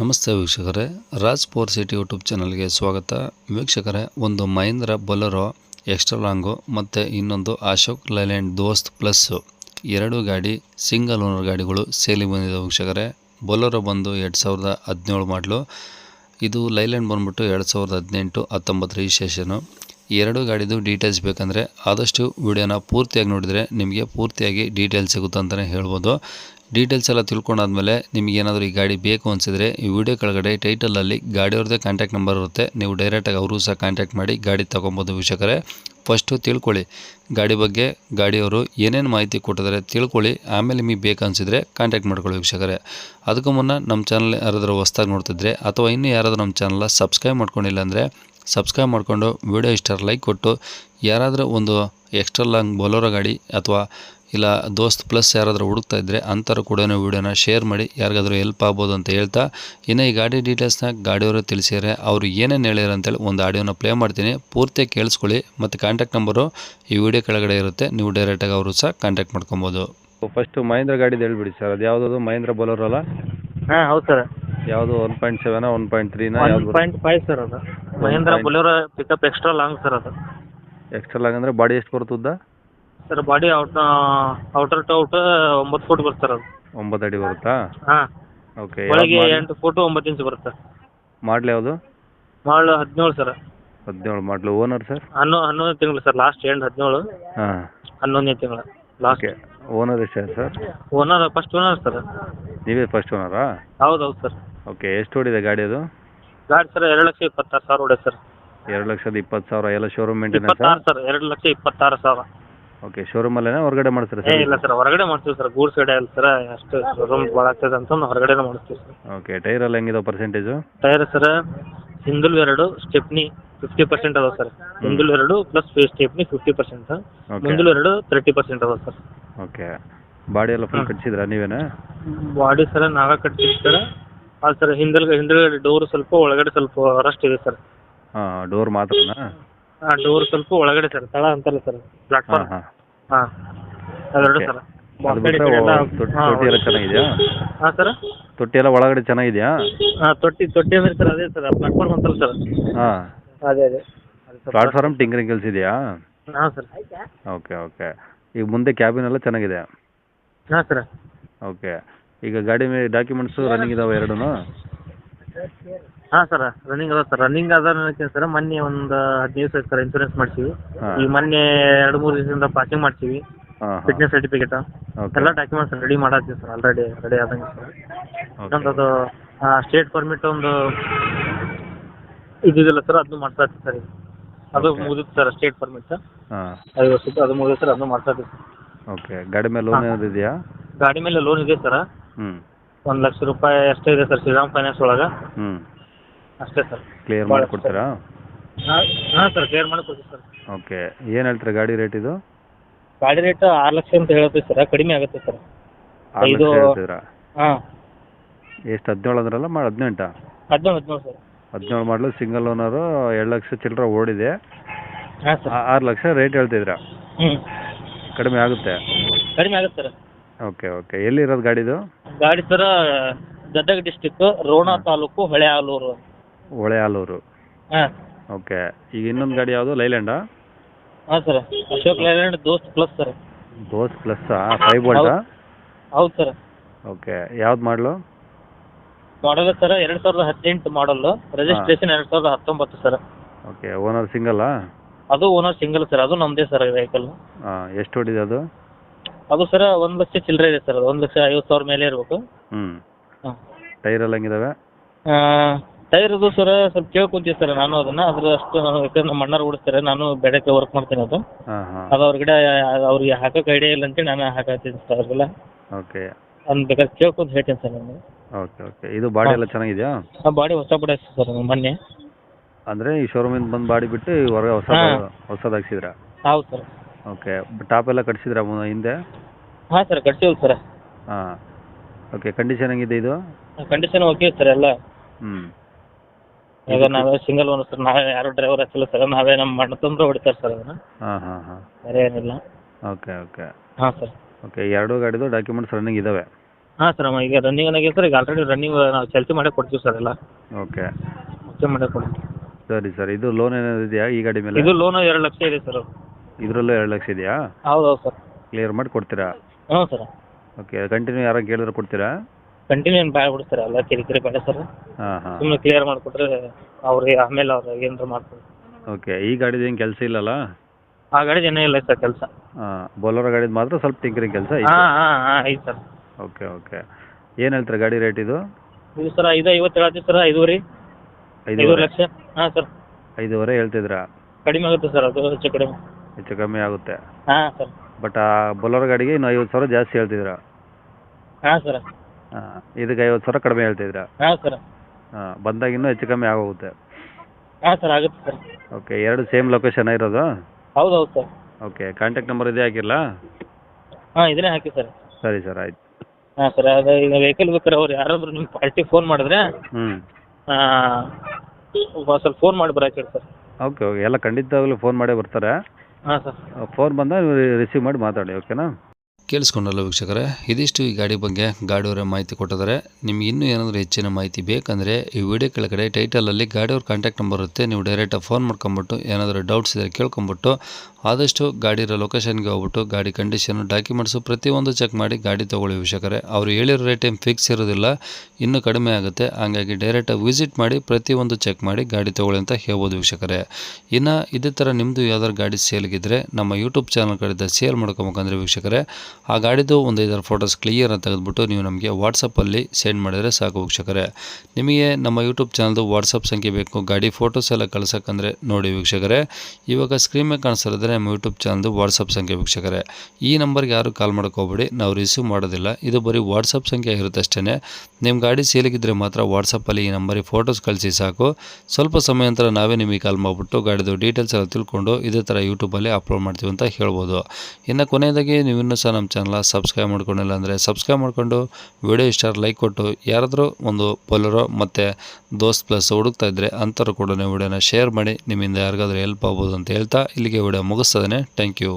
ನಮಸ್ತೆ ವೀಕ್ಷಕರೇ, Raj four city YouTube ಚಾನಲ್ಗೆ ಸ್ವಾಗತ. ವೀಕ್ಷಕರೇ, ಒಂದು ಮಹೇಂದ್ರ ಬೊಲರೋ, ಎಕ್ಸ್ಟ್ರಾ ಲಾಂಗು ಮತ್ತು ಇನ್ನೊಂದು ಅಶೋಕ್ ಲೈಲ್ಯಾಂಡ್ ದೋಸ್ತ್ ಪ್ಲಸ್ಸು ಎರಡು ಗಾಡಿ, ಸಿಂಗಲ್ ಓನರ್ ಗಾಡಿಗಳು ಸೇಲಿ ಬಂದಿದೆ ವೀಕ್ಷಕರೇ. ಬೊಲರೋ ಬಂದು ಎರಡು ಸಾವಿರದ ಹದಿನೇಳು ಮಾಡಲು. ಇದು ಲೈಲ್ಯಾಂಡ್ ಬಂದ್ಬಿಟ್ಟು ಎರಡು ಸಾವಿರದ ಹದಿನೆಂಟು ಹತ್ತೊಂಬತ್ತು ರಿಜಿಸ್ಟ್ರೇಷನು ಎರಡು ಗಾಡಿದು ಡೀಟೇಲ್ಸ್ ಬೇಕಂದರೆ ಆದಷ್ಟು ವಿಡಿಯೋನ ಪೂರ್ತಿಯಾಗಿ ನೋಡಿದರೆ ನಿಮಗೆ ಪೂರ್ತಿಯಾಗಿ ಡೀಟೇಲ್ಸ್ ಸಿಗುತ್ತೆ ಅಂತಲೇ ಹೇಳ್ಬೋದು. ಡೀಟೇಲ್ಸ್ ಎಲ್ಲ ತಿಳ್ಕೊಂಡಾದ್ಮೇಲೆ ನಿಮಗೆ ಏನಾದರೂ ಈ ಗಾಡಿ ಬೇಕು ಅನಿಸಿದರೆ ಈ ವಿಡಿಯೋ ಕೆಳಗಡೆ ಟೈಟಲಲ್ಲಿ ಗಾಡಿಯವ್ರದ್ದೇ ಕಾಂಟ್ಯಾಕ್ಟ್ ನಂಬರ್ ಇರುತ್ತೆ. ನೀವು ಡೈರೆಕ್ಟಾಗಿ ಅವರು ಸಹ ಕಾಂಟ್ಯಾಕ್ಟ್ ಮಾಡಿ ಗಾಡಿ ತೊಗೊಬೋದು ವೀಕ್ಷಕರೇ. ಫಸ್ಟು ತಿಳ್ಕೊಳ್ಳಿ. ಗಾಡಿ ಬಗ್ಗೆ ಗಾಡಿಯವರು ಏನೇನು ಮಾಹಿತಿ ಕೊಟ್ಟಿದ್ದಾರೆ ತಿಳ್ಕೊಳ್ಳಿ. ಆಮೇಲೆ ನಿಮಗೆ ಬೇಕನ್ಸಿದ್ರೆ ಕಾಂಟ್ಯಾಕ್ಟ್ ಮಾಡ್ಕೊಳ್ಳಿ ವೀಕ್ಷಕರೇ. ಅದಕ್ಕೂ ಮುನ್ನ ನಮ್ಮ ಚಾನಲ್ ಯಾರಾದರೂ ಹೊಸ್ದಾಗಿ ನೋಡ್ತಿದ್ರೆ ಅಥವಾ ಇನ್ನೂ ಯಾರಾದರೂ ನಮ್ಮ ಚಾನಲ್ನ ಸಬ್ಸ್ಕ್ರೈಬ್ ಮಾಡ್ಕೊಂಡಿಲ್ಲ ಅಂದರೆ ಸಬ್ಸ್ಕ್ರೈಬ್ ಮಾಡಿಕೊಂಡು ವಿಡಿಯೋ ಇಷ್ಟ ಲೈಕ್ ಕೊಟ್ಟು ಯಾರಾದರೂ ಒಂದು ಎಕ್ಸ್ಟ್ರಾ ಲಾಂಗ್ ಬೊಲೋರೋ ಗಾಡಿ ಅಥವಾ ಇಲ್ಲ ದೋಸ್ತ್ ಪ್ಲಸ್ ಯಾರಾದರೂ ಹುಡುಕ್ತಾ ಇದ್ದರೆ ಅಂಥವ್ರು ಕೂಡ ವೀಡಿಯೋನ ಶೇರ್ ಮಾಡಿ ಯಾರಿಗಾದರೂ ಹೆಲ್ಪ್ ಆಗ್ಬೋದು ಅಂತ ಹೇಳ್ತಾ ಇನ್ನು ಈ ಗಾಡಿ ಡೀಟೇಲ್ಸ್ನ ಗಾಡಿಯವರು ತಿಳಿಸಿದರೆ ಅವರು ಏನೇನು ಹೇಳ್ಯಾರ ಅಂತೇಳಿ ಒಂದು ಆಡಿಯೋನ ಪ್ಲೇ ಮಾಡ್ತೀನಿ. ಪೂರ್ತಿ ಕೇಳಿಸ್ಕೊಳ್ಳಿ ಮತ್ತು ಕಾಂಟ್ಯಾಕ್ಟ್ ನಂಬರು ಈ ವಿಡಿಯೋ ಕೆಳಗಡೆ ಇರುತ್ತೆ. ನೀವು ಡೈರೆಕ್ಟಾಗಿ ಅವರು ಸಹ ಕಾಂಟ್ಯಾಕ್ಟ್ ಮಾಡ್ಕೊಬೋದು. ಫಸ್ಟು ಮಹೇಂದ್ರ ಗಾಡಿದು ಹೇಳ್ಬಿಡಿ ಸರ್ ಅದು ಯಾವುದದು? ಮಹೇಂದ್ರ ಬೋಲರ್ ಅಲ್ಲ? ಹಾಂ ಹೌದು ಸರ್ ಯಾವುದು? One point seven one point ತ್ರೀನ one ಯಾವುದು? ಪಾಯಿಂಟ್ ಫೈವ್ ಸರ್ ಅದು. Mahindra Bolero pickup extra long sir ಅದು. ಎಕ್ಸ್ಟ್ರಾ ಲಾಂಗ್ ಅಂದರೆ ಬಾಡಿ ಎಷ್ಟು ಬರ್ತುದ್ದ sir body out outer to out ಒಂಬತ್ತು ಫುಟ್ ಬರುತ್ತೆ ಸರ್ ಅದು. ಒಂಬತ್ತು ಅಡಿ ಬರುತ್ತಾ? ಹಾಂ. ಓಕೆ ಒಳಗೆ ಎಂಟು ಫುಟ್ ಒಂಬತ್ತು ಇಂಚ್ ಬರುತ್ತೆ. ಮಾಡಲಿ ಯಾವುದು? ಮಾಳು ಹದಿನೇಳು ಸರ್. ಹದಿನೇಳು ಮಾಡಲು ಓನರ್ ಸರ್ ಹನ್ನೊ ಹನ್ನೊಂದು ತಿಂಗಳು ಸರ್ ಲಾಸ್ಟ್ ಎಂಡ್ ಹದಿನೇಳು. ಹಾಂ. ಹನ್ನೊಂದನೇ ತಿಂಗಳು ಲಾಸ್ಟ್ ಓಕೆ ಓನರ್ ಎಷ್ಟು sir? Owner first owner sir. ನೀವೇ ಫಸ್ಟ್ ಓನರಾ ಹೌದು ಹೌದು ಸರ್. ಓಕೆ ಎಷ್ಟು ಓಡಿದೆ ಗಾಡಿ ಅದು? ಗಾಡಿ ಸರ್ ಎರಡು ಲಕ್ಷ ಇಪ್ಪತ್ತಾರು ಸಾವಿರ ಹೊಡೆ ಸರ್. ಎರಡು ಲಕ್ಷದ ಇಪ್ಪತ್ತು ಸಾವಿರ ಎಲ್ಲ ಶೋರೂಮ್ ಮೇಂಟೆನೆನ್ಸ್ ಇಪ್ಪತ್ತಾರು ಸರ್ ಎರಡು ಲಕ್ಷ ಇಪ್ಪತ್ತಾರು ಸಾವಿರ. ಓಕೆ ಶೋರೂಮಲ್ಲೇ ಹೊರಗಡೆ ಮಾಡ್ತೀರಾ ಏ ಸರ್ ಇಲ್ಲ ಸರ್ ಹೊರಗಡೆ ಮಾಡ್ತೀವಿ ಸರ್ ಗೂಡ್ಸ್ ಗಾಡಿ ಅಲ್ಲ ಸರ್ ಅಷ್ಟು ರೂಮ್ ಭಾಳ ಆಗ್ತದೆ ಅಂತ ಹೊರಗಡೆನೇ ಮಾಡ್ತೀವಿ ಸರ್ ಓಕೆ ಟೈರ್ ಅಲ್ಲಿ ಹೆಂಗಿದೆ ಪರ್ಸೆಂಟೇಜ್ ಟೈರ್ ಸರ್ ಸಿಂಗಲ್ ಎರಡು ಸ್ಟೆಪ್ನಿ ಫಿಫ್ಟಿ ಪರ್ಸೆಂಟ್ ಅದಾವೆ ಸರ್ ಸಿಂಗಲ್ ಎರಡು ಪ್ಲಸ್ ಸ್ಟೆಪ್ನಿ ಫಿಫ್ಟಿ ಪರ್ಸೆಂಟ್ ಮುಂದಲು ಎರಡು ತರ್ಟಿ ಪರ್ಸೆಂಟ್ ಅದಾವೆ ಸರ್ ಓಕೆ ಬಾಡಿ ಎಲ್ಲ ಫುಲ್ ಹ್ಮ್. ನೀವೇನ ನೀವೇನಾ? ಬಾಡಿ ಸರ್ ನಾವೇ ಕಟ್ತೀವಿ ಸರ್ ಅದು ಸರ್ ಹಿಂದಲ್ ಹಿಂದಲ್ಗಡೆ ಡೋರ್ ಸ್ವಲ್ಪ ಒಳಗಡೆ ಸ್ವಲ್ಪ ರಸ್ಟ್ ಇದೆ ಸರ್ ಹಾಂ ಡೋರ್ ಮಾತ್ರನಾ? ಆ ಡೋರ್ ಸ್ವಲ್ಪ ಒಳಗಡೆ ಸರ್ ತಳ ಅಂತಲ್ಲ ಸರ್ ಪ್ಲಾಟ್ಫಾರ್ಮ್ ಹಾಂ ಹಾ. ಅವೆರಡು Okay. ಸರ್. ಅದು ಬಿಟ್ಟರೆ ತೊಟ್ಟಿ ಎಲ್ಲ ಚೆನ್ನಾಗಿದೆಯಾ? ಹಾಂ ಸರ್. ತೊಟ್ಟಿ ಎಲ್ಲ ಒಳಗಡೆ ಚೆನ್ನಾಗಿದೆಯಾ? ಹಾ ತೊಟ್ಟಿ ತೊಟ್ಟಿ ಅಂದ್ರೆ ಸರ್ ಅದೇ ಸರ್ ಪ್ಲಾಟ್ಫಾರ್ಮ್ ಅಂತಲ್ಲ ಸರ್. ಹಾ. ಅದೇ ಅದೇ. ಪ್ಲಾಟ್ಫಾರ್ಮ್ ಟಿಂಕರಿಂಗ್ ಕೆಲಸ ಇದೆಯಾ? ಹಾಂ ಸರ್. ಓಕೆ ಓಕೆ ಈಗ ಮುಂದೆ ಕ್ಯಾಬಿನ್ ಎಲ್ಲ ಚೆನ್ನಾಗಿದೆ? ಹಾಂ ಸರ್. ಓಕೆ ಈಗ ಗಾಡಿ ಮೇಲೆ ಡಾಕ್ಯುಮೆಂಟ್ಸು ರನ್ನಿಂಗ್ ಇದಾವೆ ಎರಡೂ ಹಾಂ ಸರ್ ರನ್ನಿಂಗ್ ಅದ ಸರ್ ರನ್ನಿಂಗ್ ಅದ ಸರ್ ಮೊನ್ನೆ ಒಂದು ಹದಿನೈದು ದಿವಸ ಆಯ್ತು ಸರ್ ಇನ್ಶೂರೆನ್ಸ್ ಮಾಡ್ತೀವಿ ಈ ಈಗ ಮೊನ್ನೆ ಎರಡು ಮೂರು ದಿವಸದಿಂದ ಪಾಸಿಂಗ್ ಮಾಡ್ತೀವಿ ಹಾಂ ಹಾಂ. ಫಿಟ್ನೆಸ್ ಸರ್ಟಿಫಿಕೇಟ್ ಓಕೆ ಎಲ್ಲ ಡಾಕ್ಯುಮೆಂಟ್ಸ್ ರೆಡಿ ಮಾಡತ್ತೀವಿ ಸರ್ ಆಲ್ರೆಡಿ ರೆಡಿ ಆದಂಗೆ ಸರ್ ಇನ್ನೊಂದು ಅದು ಸ್ಟೇಟ್ ಪರ್ಮಿಟ್ ಒಂದು ಇದಿದೆಯಲ್ಲ ಸರ್ ಅದನ್ನು ಮಾಡ್ತಾ ಇರ್ತೀವಿ ಸರ್ ಈಗ ಅದು Okay. ಮುಗಿದಿತ್ತು ಸರ್ ಸ್ಟೇಟ್ ಪರ್ಮಿಟ್ ಹಾಂ. ಐದು ವರ್ಷದ್ದು ಅದು ಮುಗಿದಿತ್ತು ಸರ್ ಅದನ್ನು ಮಾಡ್ತಾ ಸರ್ ಓಕೆ ಗಾಡಿ ಮೇಲೆ ಲೋನ್ ಏನಾದ್ರು ಇದೆಯಾ? ಗಾಡಿ ಮೇಲೆ ಲೋನ್ ಇದೆ ಸರ್ ಹ್ಞೂ ಒಂದು ಲಕ್ಷ ರೂಪಾಯಿ ಅಷ್ಟೇ ಇದೆ ಸರ್ ಶ್ರೀರಾಮ್ ಫೈನಾನ್ಸ್ ಒಳಗೆ. ಹ್ಞೂ ಅಷ್ಟೇ ಸರ್. ಕ್ಲಿಯರ್ ಮಾಡಿ ಮಾಡಿಕೊಡ್ತೀರಾ? ಹಾಂ ಸರ್ ಕ್ಲಿಯರ್ ಮಾಡಿ ಕೊಡ್ತೀವಿ ಸರ್. ಓಕೆ ಏನು ಹೇಳ್ತೀರಾ ಗಾಡಿ ರೇಟ್ ಇದು? ಗಾಡಿ ರೇಟ್ ಆರು ಲಕ್ಷ ಅಂತ ಹೇಳ್ತೀವಿ ಸರ್ ಕಡಿಮೆ ಆಗುತ್ತೆ ಸರ್. ಆರು ಇದು- ಲಕ್ಷ ಹೇಳ್ತಿದ್ದೀರಾ ಹಾಂ. ಎಷ್ಟು ಹದಿನೇಳು ಅಂದ್ರಲ್ಲ ಮಾಡಿ ಹದಿನೆಂಟಾ? ಹದಿನೇಳು ಹದಿನೇಳು ಸರ್. ಹದಿನೇಳು ಮಾಡಲು ಸಿಂಗಲ್ ಓನರು ಎರಡು ಲಕ್ಷ ಚಿಲ್ಲರೆ ಓಡಿದೆ. ಹಾಂ ಸರ್. ಆ- ಆರು ಲಕ್ಷ ರೇಟ್ ಹೇಳ್ತಿದ್ದೀರಾ? ಹ್ಞೂ ಕಡಿಮೆ ಆಗುತ್ತೆ? ಕಡಿಮೆ ಆಗುತ್ತೆ ಸರ್. Okay okay. ಎಲ್ಲಿರೋದು ಗಾಡಿದು ಗಾಡಿ ಸರ್ ಗದಗ ಡಿಸ್ಟಿಕ್ ರೋಣ ತಾಲೂಕು ಹೊಳೆ ಆಲೂರು ಹೊಳೆ ಆಲೂರು ಹಾಂ. ಓಕೆ ಈಗ ಇನ್ನೊಂದು ಗಾಡಿ ಯಾವುದು? ಲೈಲ್ಯಾಂಡಾ? ಹಾಂ sir Ashok Leyland Dost plus sir. Dost ಪ್ಲಸ್ಸಾ five ಬೋಲ್ಟಾ ಹೌದು ಸರ್. ಓಕೆ ಯಾವ್ದು ಮಾಡಲು? ಮಾಡಲ್ ಸರ್ ಎರಡು ಸಾವಿರದ ಹದಿನೆಂಟು ಮಾಡಲ್ಲು. ರಿಜಿಸ್ಟ್ರೇಷನ್ ಎರಡು ಸಾವಿರದ ಹತ್ತೊಂಬತ್ತು ಸರ್. ಓಕೆ ಓನರ್ ಸಿಂಗಲ್ಲಾ ಅದು ಓನರ್ ಸಿಂಗಲ್ ಸರ್ ಅದು ನಮ್ಮದೇ ಸರ್ ವೆಹಿಕಲ್ ಹಾಂ ಎಷ್ಟು ಓಡಿದೆ ಅದು? ಅದು ಸರ್ ಒಂದು ಲಕ್ಷ ಚಿಲ್ಲರೆ ಇದೆ ಸರ್ ಅದು. ಒಂದು ಲಕ್ಷ ಐವತ್ತು ಸಾವಿರ ಮೇಲೆ ಇರಬೇಕು. ಹ್ಞೂ ಹಾಂ. ಟೈರ್ ಎಲ್ಲ ಹೆಂಗಿದಾವೆ? ಟೈರ್ ಅದು ಸರ್ ಸ್ವಲ್ಪ ಕೇಳ್ಕೊಂತೀವಿ ಸರ್ ನಾನು ಅದನ್ನ. ಅದ್ರ ಅಷ್ಟು ನಾನು ಯಾಕಂದ್ರೆ ನಮ್ಮ ಅಣ್ಣರು ಓಡಿಸ್ತಾರೆ ನಾನು ಬೆಳಗ್ಗೆ ವರ್ಕ್ ಮಾಡ್ತೀನಿ ಅದು. ಹಾಂ ಹಾಂ. ಅದು ಅವ್ರಿಗೆ ಹಾಕೋಕೆ ಐಡಿಯಾ ಇಲ್ಲ ಅಂತ ನಾನು ಹಾಕತ್ತೀನಿ ಸರ್ ಅವ್ರಿಗೆಲ್ಲ ಓಕೆ. ನಾನು ಬೇಕಾದ್ರೆ ಕೇಳ್ಕೊಂತ ಹೇಳ್ತೀನಿ ಸರ್ ನಾನು ಓಕೆ ಓಕೆ. ಇದು ಬಾಡಿ ಎಲ್ಲ ಚೆನ್ನಾಗಿದೆಯಾ? ಆ ಬಾಡಿ ಹೊಸ ಬಾಡಿ ಸರ್ ಮೊನ್ನೆ ಅಂದ್ರೆ ಈ ಶೋರೂಮಿಂದ ಬಂದು ಬಾಡಿ ಬಿಟ್ಟು ಹೊರಗೆ ಹೊಸ ಹಾ. ಹೊಸದು ಹಾಕ್ಸಿದ್ರಾ? ಹೌದು ಸರ್. ಓಕೆ. ಟಾಪ್ ಎಲ್ಲ ಕಟ್ಸಿದ್ರಾ ಮು- ಹಿಂದೆ? ಹಾ ಸರ್ ಕಟ್ಸಿವಿ ಸರ್. ಹಾಂ. ಓಕೆ ಕಂಡೀಷನ್ ಹೆಂಗಿದೆ ಇದು? ಕಂಡೀಷನ್ ಓಕೆ ಸರ್ ಎಲ್ಲ. ಹ್ಞೂ ಈಗ ನಾವೇ ಸಿಂಗಲ್ ಓನರ್ ಸರ್ ನಾವೇ ಯಾರು ಡ್ರೈವರ್ ಹಚ್ಚಿಲ್ಲ ಸರ್ ನಾವೇ ನಮ್ಮ ಅಣ್ಣ ತಂದ್ರೆ ಹೊಡಿತಾರೆ ಸರ್ ಅದನ್ನ. ಹಾಂ ಹಾಂ ಹಾಂ. ಬೇರೆ ಏನಿಲ್ಲ. Okay okay. ಹಾಂ ಸರ್ ಓಕೆ ಎರಡೂ ಗಾಡಿದು ಡಾಕ್ಯುಮೆಂಟ್ಸ್ ರನ್ನಿಂಗ್ ಇದ್ದಾವೆ ಹಾಂ ಸರ್ ಈಗ ರನ್ನಿಂಗ್ ಏನಾಗಿದೆ ಸರ್ ಈಗ ಆಲ್ರೆಡಿ ರನ್ನಿಂಗ್ ನಾವು ಚಾಲ್ತಿ ಮಾಡೇ ಕೊಡ್ತೀವಿ ಸರ್ ಎಲ್ಲ. ಓಕೆ. ಮುಚ್ಚೆ ಮಾಡೇ ಕೊಡ್ತೀವಿ. ಸರಿ ಸರ್ ಇದು ಲೋನ್ ಏನಾದ್ರು ಇದೆಯಾ ಈ ಗಾಡಿ ಮೇಲೆ? ಇದು ಲೋನ್ ಎರಡು ಲಕ್ಷ ಇದೆ ಸರ್ ಇದರಲ್ಲೂ ಎರಡು ಲಕ್ಷ ಇದೆಯಾ? ಹೌದು ಹೌದು ಸರ್ ಕ್ಲಿಯರ್ ಮಾಡಿ ಕೊಡ್ತೀರಾ? ಹ್ಞೂ ಸರ್ ಓಕೆ ಕಂಟಿನ್ಯೂ ಯಾರು ಕೇಳಿದ್ರೆ ಕೊಡ್ತೀರಾ? ಕಂಟಿನ್ಯೂ ಏನು ಬಿಡ್ತಾರೆ? ಬಿಡಿ ಸರ್ ಎಲ್ಲ ಕಿರಿಕಿರಿ ಬೇಡ ಸರ್ ಹಾಂ ಹಾಂ. ಸುಮ್ಮನೆ ಕ್ಲಿಯರ್ ಮಾಡಿಕೊಟ್ರೆ ಅವ್ರಿಗೆ ಆಮೇಲೆ ಅವ್ರು ಏನಾರ ಮಾಡ್ತಾರೆ ಓಕೆ ಈ ಗಾಡಿದು ಏನು ಕೆಲಸ ಇಲ್ಲಲ್ಲ? ಆ ಗಾಡಿದು ಏನೂ ಇಲ್ಲ ಸರ್ ಕೆಲಸ. ಹಾಂ ಬೊಲೋರೋ ಗಾಡಿದು ಮಾತ್ರ ಸ್ವಲ್ಪ ಟಿಂಕರಿಂಗ್ ಕೆಲಸ ಹಾಂ ಹಾಂ ಹಾಂ ಐತೆ ಸರ್ ಓಕೆ ಓಕೆ ಏನು ಹೇಳ್ತಾರೆ ಗಾಡಿ ರೇಟ್ ಇದು? ಇದು ಸರ್ ಐದು ಐವತ್ತು ಹೇಳ್ತೀವಿ ಸರ್ ಐದೂವರೆ. ಐದೂವರೆ? ಐದೂವರೆ ಲಕ್ಷ. ಹಾಂ ಸರ್ ಐದೂವರೆ ಹೇಳ್ತಿದ್ರ ಕಡಿಮೆ ಆಗುತ್ತೆ ಸರ್ ಅದು ಹೆಚ್ಚು ಕಡಿಮೆ. ಹೆಚ್ಚು ಕಮ್ಮಿ ಆಗುತ್ತೆ. ಹಾಂ ಸರ್ ಬಟ್ ಆ ಬೊಲೋರೋ ಗಾಡಿಗೆ ಇನ್ನು ಐವತ್ತು ಸಾವಿರ ಜಾಸ್ತಿ ಹೇಳ್ತಿದ್ರ ಹಾಂ ಸರ್ ಹಾಂ ಇದಕ್ಕೆ ಐವತ್ತು ಸಾವಿರ ಕಡಿಮೆ ಹೇಳ್ತಿದ್ದೀರಾ? ಹಾಂ ಸರ್ ಹಾಂ ಬಂದಾಗ ಇನ್ನೂ ಹೆಚ್ಚು ಕಮ್ಮಿ ಆಗೋಗುತ್ತೆ. ಹಾಂ ಸರ್ ಆಗುತ್ತೆ ಸರ್ ಓಕೆ ಎರಡು ಸೇಮ್ ಲೊಕೇಶನ್ ಇರೋದು? ಹೌದು ಹೌದು ಸರ್ ಓಕೆ ಕಾಂಟ್ಯಾಕ್ಟ್ ನಂಬರ್ ಇದೇ ಹಾಕಿರಲಾ? ಹಾಂ ಇದನ್ನೇ ಹಾಕಿ ಸರ್ ಸರಿ ಸರ್ ಆಯ್ತು. ಹಾಂ ಸರ್ ಅದು ಈಗ ವೆಹಿಕಲ್ ಬೇಕಾರೆ ಅವ್ರು ಯಾರಾದರೂ ನಿಮ್ಮ ಪಾರ್ಟಿ ಫೋನ್ ಮಾಡಿದ್ರೆ ಹ್ಞೂ ಸ್ವಲ್ಪ ಫೋನ್ ಮಾಡಿ ಬರಕ್ಕೆ ಹೇಳಿ ಸರ್ ಓಕೆ ಓಕೆ ಎಲ್ಲ ಖಂಡಿತವಾಗ್ಲೂ ಫೋನ್ ಮಾಡೇ ಬರ್ತಾರೆ. ಹಾಂ ಸರ್ ಫೋನ್ ಬಂದಾಗ ರಿಸೀವ್ ಮಾಡಿ ಮಾತಾಡಿ ಓಕೆನಾ ಕೇಳಿಸ್ಕೊಂಡಲ್ಲ ವೀಕ್ಷಕರೇ, ಇದಿಷ್ಟು ಈ ಗಾಡಿ ಬಗ್ಗೆ ಗಾಡಿಯವರ ಮಾಹಿತಿ ಕೊಟ್ಟಿದ್ದಾರೆ. ನಿಮ್ಗೆ ಇನ್ನೂ ಏನಾದರೂ ಹೆಚ್ಚಿನ ಮಾಹಿತಿ ಬೇಕಂದರೆ ಈ ವಿಡಿಯೋ ಕೆಳಗಡೆ ಟೈಟಲಲ್ಲಿ ಗಾಡಿಯವ್ರ ಕಾಂಟ್ಯಾಕ್ಟ್ ನಂಬರ್ ಇರುತ್ತೆ. ನೀವು ಡೈರೆಕ್ಟಾಗಿ ಫೋನ್ ಮಾಡ್ಕೊಂಬಿಟ್ಟು, ಏನಾದರೂ ಡೌಟ್ಸ್ ಇದ್ದರೆ ಕೇಳ್ಕೊಂಬಿಟ್ಟು, ಆದಷ್ಟು ಗಾಡಿ ಇರೋ ಲೊಕೇಶನ್ಗೆ ಹೋಗ್ಬಿಟ್ಟು, ಗಾಡಿ ಕಂಡೀಷನ್ ಡಾಕ್ಯುಮೆಂಟ್ಸು ಪ್ರತಿಯೊಂದು ಚೆಕ್ ಮಾಡಿ ಗಾಡಿ ತೊಗೊಳ್ಳಿ ವೀಕ್ಷಕರೇ. ಅವರು ಹೇಳಿರೋ ರೇಟ್ ಏನು ಫಿಕ್ಸ್ ಇರೋದಿಲ್ಲ, ಇನ್ನೂ ಕಡಿಮೆ ಆಗುತ್ತೆ. ಹಾಗಾಗಿ ಡೈರೆಕ್ಟಾಗಿ ವಿಸಿಟ್ ಮಾಡಿ, ಪ್ರತಿಯೊಂದು ಚೆಕ್ ಮಾಡಿ ಗಾಡಿ ತೊಗೊಳ್ಳಿ ಅಂತ ಹೇಳ್ಬೋದು ವೀಕ್ಷಕರೇ. ಇನ್ನು ಇದೇ ಥರ ನಿಮ್ಮದು ಯಾವ್ದಾದ್ರು ಗಾಡಿ ಸೇಲ್ಗಿದ್ರೆ ನಮ್ಮ ಯೂಟ್ಯೂಬ್ ಚಾನಲ್ ಕಡೆಯಿಂದ ಸೇಲ್ ಮಾಡ್ಕೊಬೇಕಂದ್ರೆ ವೀಕ್ಷಕರೇ ಆ ಗಾಡಿದು ಒಂದು ಐದಾರು ಫೋಟೋಸ್ ಕ್ಲಿಯರ್ ಅಂತ ತೆಗೆದುಬಿಟ್ಟು ನೀವು ನಮಗೆ ವಾಟ್ಸಪ್ಪಲ್ಲಿ ಸೆಂಡ್ ಮಾಡಿದರೆ ಸಾಕು ವೀಕ್ಷಕರೇ. ನಿಮಗೆ ನಮ್ಮ ಯೂಟ್ಯೂಬ್ ಚಾನಲ್ದು ವಾಟ್ಸಪ್ ಸಂಖ್ಯೆ ಬೇಕು, ಗಾಡಿ ಫೋಟೋಸ್ ಎಲ್ಲ ಕಳ್ಸೋಕ್ಕಂದರೆ ನೋಡಿ ವೀಕ್ಷಕರೇ. ಇವಾಗ ಸ್ಕ್ರೀನ್ ಮೇಲೆ ನಮ್ಮ ಯೂಟ್ಯೂಬ್ ಚಾನಲ್ದು ವಾಟ್ಸಪ್ ಸಂಖ್ಯೆ ವೀಕ್ಷಕರೇ. ಈ ನಂಬರ್ಗೆ ಯಾರು ಕಾಲ್ ಮಾಡ್ಕೋಬೇಡಿ ನಾವು ರಿಸೀವ್ ಮಾಡೋದಿಲ್ಲ. ಇದು ಬರೀ ವಾಟ್ಸಪ್ ಸಂಖ್ಯೆ ಇರುತ್ತೆ ಅಷ್ಟೇ ನಿಮ್ಮ ಗಾಡಿ ಸೇಲಿಗಿದ್ರೆ ಮಾತ್ರ ವಾಟ್ಸಪ್ಪಲ್ಲಿ ಈ ನಂಬರಿಗೆ ಫೋಟೋಸ್ ಕಳಿಸಿ ಸಾಕು. ಸ್ವಲ್ಪ ಸಮಯ ನಂತರ ನಾವೇ ನಿಮಗೆ ಕಾಲ್ ಮಾಡಿಬಿಟ್ಟು ಗಾಡಿದು ಡೀಟೇಲ್ಸ್ ಎಲ್ಲ ತಿಳ್ಕೊಂಡು ಇದೇ ಥರ ಯೂಟ್ಯೂಬಲ್ಲಿ ಅಪ್ಲೋಡ್ ಮಾಡ್ತೀವಿ ಅಂತ ಹೇಳ್ಬೋದು. ಇನ್ನು ಕೊನೆಯದಾಗಿ ನೀವು ಇನ್ನೂ ಸಹ ನಮ್ಮ ಚಾನಲ್ ಸಬ್ಸ್ಕ್ರೈಬ್ ಮಾಡ್ಕೊಂಡಿಲ್ಲ ಅಂದರೆ ಸಬ್ಸ್ಕ್ರೈಬ್ ಮಾಡಿಕೊಂಡು ವಿಡಿಯೋ ಇಷ್ಟ ಲೈಕ್ ಕೊಟ್ಟು, ಯಾರಾದರೂ ಒಂದು ಪೊಲರೋ ಮತ್ತು ದೋಸ್ತ್ ಪ್ಲಸ್ ಹುಡುಕ್ತಾ ಇದ್ದರೆ ಅಂಥವ್ರು ಕೂಡ ವಿಡಿಯೋನ ಶೇರ್ ಮಾಡಿ, ನಿಮ್ಮಿಂದ ಯಾರಿಗಾದ್ರೂ ಹೆಲ್ಪ್ ಆಗ್ಬೋದು ಅಂತ ಹೇಳ್ತಾ ಇಲ್ಲಿಗೆ ವಿಡಿಯೋ ಮುಗಿಸ್ತದೆ ಥ್ಯಾಂಕ್ ಯು